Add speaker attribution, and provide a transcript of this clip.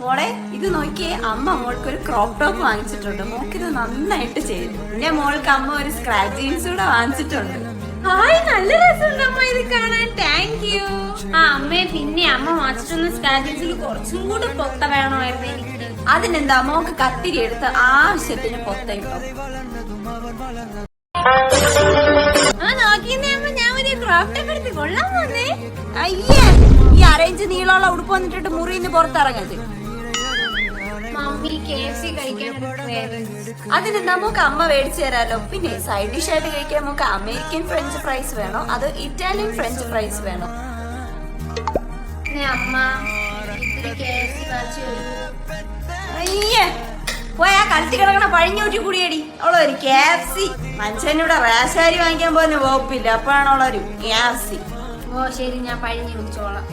Speaker 1: മോളെ ഇത് നോക്കിയേ അമ്മ മോൾക്ക് ഒരു ക്രോപ്പ് ടോപ്പ് വാങ്ങിച്ചിട്ടുണ്ട്. മോൾക്ക് ഇത് നന്നായിട്ട് ചെയ്തു. എന്റെ മോൾക്ക് അമ്മ ഒരു സ്ക്രാച്ച് ജീൻസ് കൂടെ വാങ്ങിച്ചിട്ടുണ്ട്.
Speaker 2: ഹായ് നല്ല രസമുണ്ട് അമ്മ ഇത് കാണാൻ. താങ്ക് യു ആ അമ്മേ പിന്നെ അമ്മ വാങ്ങിച്ചിട്ടുള്ള സ്ക്രാച്ച് ജീൻസിൽ കുറച്ചും കൂടി പൊത്ത വേണമായിരുന്നു എനിക്ക്
Speaker 1: അതിനെന്താ മോക്ക് കത്തിരി എടുത്ത് ആവശ്യത്തിന് പൊത്ത
Speaker 2: ആ നോക്കിയേ അമ്മ ഞാൻ ഒരു ക്രോപ്പ് ടോപ്പ് എടുത്ത് കൊള്ളാൻ വന്നേ.
Speaker 1: അയ്യേ അറേഞ്ച് നീളമുള്ള ഉടുപ്പ് വന്നിട്ട് മുറിന്ന് പുറത്തിറങ്ങരുത്.
Speaker 2: cravings.
Speaker 1: അതിന് നമുക്ക് അമ്മ മേടിച്ചു തരാലോ. പിന്നെ സൈഡ് ഡിഷ് ആയിട്ട് കഴിക്കാൻ നമുക്ക് അമേരിക്കൻ ഫ്രഞ്ച് ഫ്രൈസ് വേണോ? അത് ഇറ്റാലിയൻ ഫ്രഞ്ച് ഫ്രൈസ് വേണോ?
Speaker 2: അമ്മ
Speaker 1: അയ്യേ പോയാ കളിച്ചു കിടക്കണ പഴിഞ്ഞൂറ്റി കൂടിയടി. അവളൊരു കെ എഫ് സി മനുഷ്യനൂടെ റേഷാരി വാങ്ങിക്കാൻ പോലും വകുപ്പില്ല. അപ്പോഴാണ് അവളൊരു കെ എഫ് സി
Speaker 2: ഓ ശരി ഞാൻ പഴിഞ്ഞു കുടിച്ചോളാം.